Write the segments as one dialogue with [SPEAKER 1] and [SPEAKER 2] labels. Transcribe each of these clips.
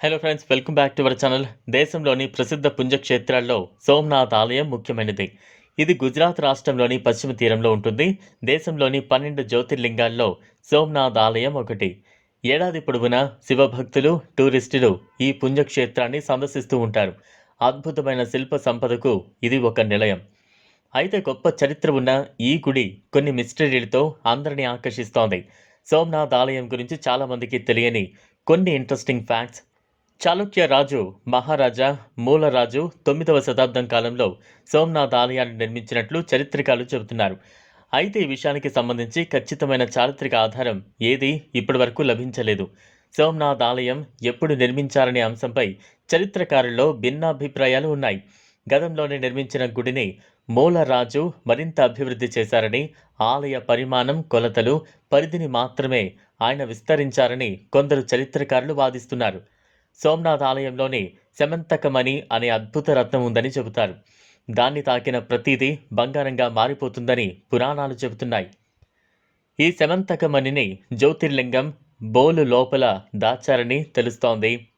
[SPEAKER 1] Hello friends welcome back to our channel దేశంలోని ప్రసిద్ధ పుణ్యక్షేత్రాల్లో సోమనాథ్ ఆలయం ముఖ్యమైనది. ఇది గుజరాత్ రాష్ట్రంలోని పశ్చిమ తీరంలో ఉంటుంది. దేశంలోని పన్నెండు జ్యోతిర్లింగాల్లో సోమనాథ్ ఆలయం ఒకటి. ఏడాది పొడవునా శివభక్తులు టూరిస్టులు ఈ పుణ్యక్షేత్రాన్ని సందర్శిస్తూ ఉంటారు. అద్భుతమైన శిల్ప సంపదకు ఇది ఒక నిలయం. అయితే గొప్ప చరిత్ర ఉన్న ఈ గుడి కొన్ని మిస్టరీలతో అందరినీ ఆకర్షిస్తోంది. సోమనాథ్ ఆలయం గురించి చాలామందికి తెలియని కొన్ని ఇంట్రెస్టింగ్ ఫ్యాక్ట్స్ చాళుక్య రాజు మహారాజా మూలరాజు తొమ్మిదవ శతాబ్దం కాలంలో సోమనాథ్ ఆలయాన్ని నిర్మించినట్లు చరిత్రకారులు చెబుతున్నారు. అయితే ఈ విషయానికి సంబంధించి ఖచ్చితమైన చారిత్రక ఆధారం ఏది ఇప్పటివరకు లభించలేదు. సోమనాథ్ ఆలయం ఎప్పుడు నిర్మించారనే అంశంపై చరిత్రకారుల్లో భిన్నాభిప్రాయాలు ఉన్నాయి. గతంలోనే నిర్మించిన గుడిని మూలరాజు మరింత అభివృద్ధి చేశారని ఆలయ పరిమాణం కొలతలు పరిధిని మాత్రమే ఆయన విస్తరించారని కొందరు చరిత్రకారులు వాదిస్తున్నారు. సోమనాథ్ ఆలయంలోని శమంతకమణి అనే అద్భుత రత్నం ఉందని చెబుతారు. దాన్ని తాకిన ప్రతిదీ బంగారంగా మారిపోతుందని పురాణాలు చెబుతున్నాయి. ఈ శమంతకమణిని జ్యోతిర్లింగం బోలు లోపల దాచారని తెలుస్తోంది.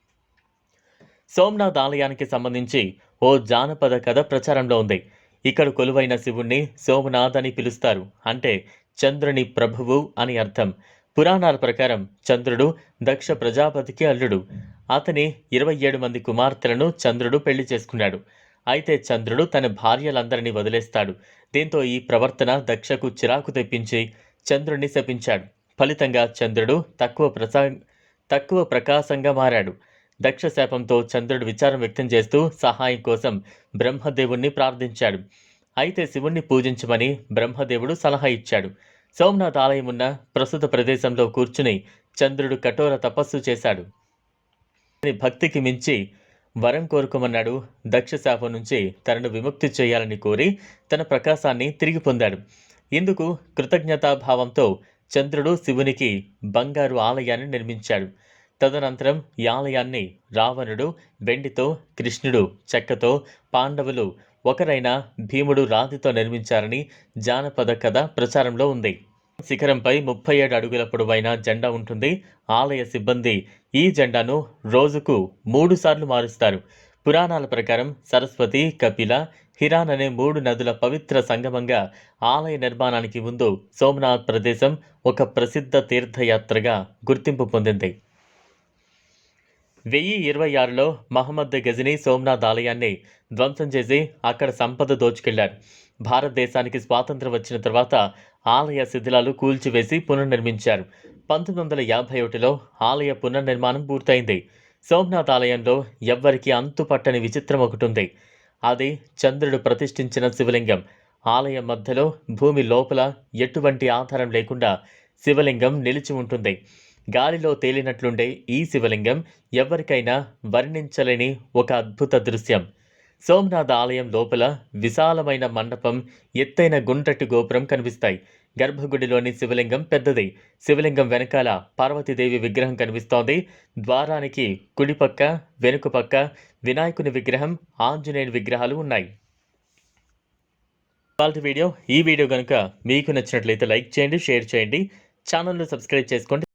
[SPEAKER 1] సోమనాథ్ ఆలయానికి సంబంధించి ఓ జానపద కథ ప్రచారంలో ఉంది. ఇక్కడ కొలువైన శివుణ్ణి సోమనాథ్ అని పిలుస్తారు. అంటే చంద్రుని ప్రభువు అని అర్థం. పురాణాల ప్రకారం చంద్రుడు దక్ష ప్రజాపతికి అల్లుడు. అతని ఇరవై ఏడు మంది కుమార్తెలను చంద్రుడు పెళ్ళి చేసుకున్నాడు. అయితే చంద్రుడు తన భార్యలందరినీ వదిలేస్తాడు. దీంతో ఈ ప్రవర్తన దక్షకు చిరాకు తెప్పించి చంద్రుడిని శపించాడు. ఫలితంగా చంద్రుడు తక్కువ ప్రసా తక్కువ ప్రకాశంగా మారాడు. దక్ష శాపంతో చంద్రుడు విచారం వ్యక్తం చేస్తూ సహాయం కోసం బ్రహ్మదేవుణ్ణి ప్రార్థించాడు. అయితే శివుణ్ణి పూజించమని బ్రహ్మదేవుడు సలహా ఇచ్చాడు. సోమనాథ్ ఆలయం ఉన్న ప్రస్తుత ప్రదేశంలో కూర్చుని చంద్రుడు కఠోర తపస్సు చేశాడు. భక్తికి మించి వరం కోరుకోమన్నాడు. దక్ష శాపం నుంచి తనను విముక్తి చేయాలని కోరి తన ప్రకాశాన్ని తిరిగి పొందాడు. ఇందుకు కృతజ్ఞతాభావంతో చంద్రుడు శివునికి బంగారు ఆలయాన్ని నిర్మించాడు. తదనంతరం ఈ ఆలయాన్ని రావణుడు వెండితో కృష్ణుడు చెక్కతో పాండవులు ఒకరైన భీముడు రాతితో నిర్మించారని జానపద కథ ప్రచారంలో ఉంది. శిఖరంపై ముప్పై ఏడు అడుగుల పొడవైన జెండా ఉంటుంది. ఆలయ సిబ్బంది ఈ జెండాను రోజుకు మూడు సార్లు మారుస్తారు. పురాణాల ప్రకారం సరస్వతి కపిల హిరాన్ అనే మూడు నదుల పవిత్ర సంగమంగా ఆలయ నిర్మాణానికి ముందు సోమనాథ్ ప్రదేశం ఒక ప్రసిద్ధ తీర్థయాత్రగా గుర్తింపు పొందింది. వెయ్యి ఇరవై ఆరులో మహమ్మద్ గజనీ సోమనాథ్ ఆలయాన్ని ధ్వంసం చేసి అక్కడ సంపద దోచుకెళ్ళారు. భారతదేశానికి స్వాతంత్రం వచ్చిన తర్వాత ఆలయ శిథిలాలు కూల్చివేసి పునర్నిర్మించారు. పంతొమ్మిది వందల యాభై ఒకటిలో ఆలయ పునర్నిర్మాణం పూర్తయింది. సోమనాథ్ ఆలయంలో ఎవ్వరికీ అంతుపట్టని విచిత్రం ఒకటి ఉంది అది చంద్రుడు ప్రతిష్ఠించిన శివలింగం. ఆలయం మధ్యలో భూమి లోపల ఎటువంటి ఆధారం లేకుండా శివలింగం నిలిచి ఉంటుంది. గాలిలో తేలినట్లుండే ఈ శివలింగం ఎవరికైనా వర్ణించలేని ఒక అద్భుత దృశ్యం. సోమనాథ ఆలయం లోపల విశాలమైన మండపం ఎత్తైన గుండ్రటి గోపురం కనిపిస్తాయి. గర్భగుడిలోని శివలింగం పెద్దది. శివలింగం వెనకాల పార్వతీదేవి విగ్రహం కనిపిస్తోంది. ద్వారానికి కుడిపక్క వెనుక పక్క వినాయకుని విగ్రహం ఆంజనేయుని విగ్రహాలు ఉన్నాయి. వాళ్ళ వీడియో ఈ వీడియో కనుక మీకు నచ్చినట్లయితే లైక్ చేయండి షేర్ చేయండి. ఛానల్ను సబ్స్క్రైబ్ చేసుకోండి.